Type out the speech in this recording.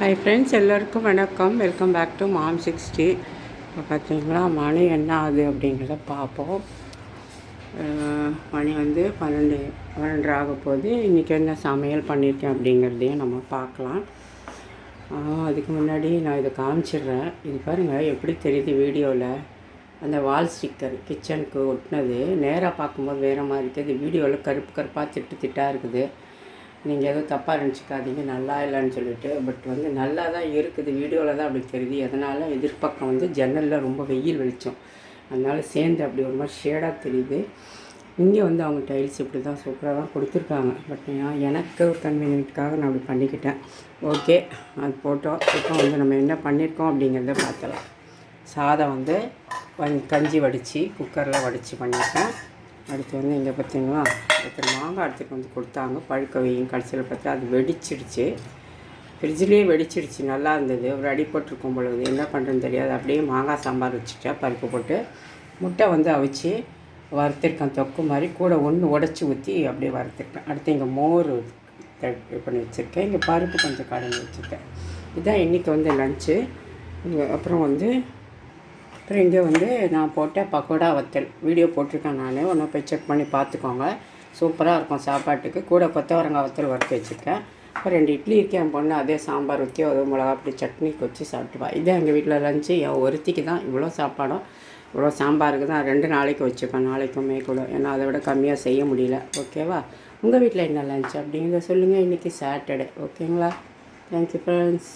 Hi friends எல்லோருக்கும் வணக்கம். Welcome back to mom sixty இப்போ பார்த்தீங்களா மணி என்ன ஆகுது அப்படிங்கிறத பார்ப்போம் மணி வந்து பன்னெண்டு பன்னெண்டு ஆக போது இன்றைக்கி என்ன சமையல் பண்ணியிருக்கேன் அப்படிங்கிறதையும் நம்ம பார்க்கலாம். அதுக்கு முன்னாடி நான் இதை காமிச்சிடுறேன். இது பாருங்கள் எப்படி தெரியுது வீடியோவில் அந்த வால் ஸ்டிக்கர் கிச்சனுக்கு ஒட்டினது. நேராக பார்க்கும்போது வேறு மாதிரி இருக்குது வீடியோவில் கருப்பு கருப்பாக திட்டு திட்டாக இருக்குது. நீங்கள் எதுவும் தப்பாக நினச்சிக்காதீங்க நல்லா இல்லைன்னு சொல்லிட்டு. பட் வந்து நல்லா தான் இருக்குது. வீடியோவில் தான் அப்படி தெரியுது. எதனால்? எதிர்பக்கம் வந்து ஜன்னலில் ரொம்ப வெயில் வெளிச்சம். அதனால் சேர்ந்து அப்படி ஒரு மாதிரி ஷேடாக தெரியுது. இங்கே வந்து அவங்க டைல்ஸ் இப்படி தான் சூப்பராக தான் கொடுத்துருக்காங்க. பட் எனக்கு ஒரு கன்வீனியன்ட்டுக்காக நான் அப்படி பண்ணிக்கிட்டேன். ஓகே அது போட்டோம். இப்போ வந்து நம்ம என்ன பண்ணியிருக்கோம் அப்படிங்கிறத பார்த்தலாம் சாதம் வந்து கஞ்சி வடித்து குக்கரில் வடித்து பண்ணியிருக்கேன் அடுத்து வந்து இங்கே பார்த்தீங்களா ஒருத்தர் மாங்காய் எடுத்துகிட்டு வந்து கொடுத்தாங்க. பழுக்க வையும் கடைசியில் பார்த்தா அது வெடிச்சிடுச்சு. ஃப்ரிட்ஜ்லேயே வெடிச்சிடுச்சு. நல்லா இருந்தது. ஒரு அடி போட்டிருக்கும் பொழுது. என்ன பண்ணுறதுன்னு தெரியாது. அப்படியே மாங்காய் சாம்பார் வச்சுட்டேன். பருப்பு போட்டு முட்டை வந்து அவிச்சு வறுத்திருக்கேன். தொக்கு மாதிரி கூட ஒன்று உடச்சி ஊற்றி அப்படியே வறுத்துருக்கேன். அடுத்து இங்கே மோர் இது பண்ணி வச்சுருக்கேன். இங்கே பருப்பு கொஞ்சம் கடைஞ்சி வச்சுருக்கேன். இதுதான் இன்றைக்கி வந்து லஞ்சு அப்புறம் வந்து அப்புறம் இங்கே வந்து நான் போட்ட பக்கோடா வத்தல். வீடியோ போட்டிருக்கேன் நான். ஒன்று போய் செக் பண்ணி பார்த்துக்கோங்க சூப்பராக இருக்கும் சாப்பாட்டுக்கு. கூட கொத்தவரங்காய் வத்தல் வறுத்து வச்சுருக்கேன். அப்புறம் ரெண்டு இட்லி இருக்கேன் பொண்ணு. அதே சாம்பார் ஊற்றி அதே மிளகா அப்படி சட்னிக்கு வச்சு சாப்பிட்டுவா. இதே எங்கள் வீட்டில் லஞ்சு என் ஒருத்திக்கு தான் இவ்வளோ சாப்பாடும். இவ்வளோ சாம்பாருக்கு தான் ரெண்டு நாளைக்கு வச்சுப்பேன். நாளைக்குமே கூட. ஏன்னா அதை விட கம்மியாக செய்ய முடியல. ஓகேவா உங்கள் வீட்டில் என்ன லஞ்ச் அப்படிங்கிறத சொல்லுங்கள் இன்றைக்கி சாட்டர்டே ஓகேங்களா தேங்க்யூ ஃப்ரெண்ட்ஸ்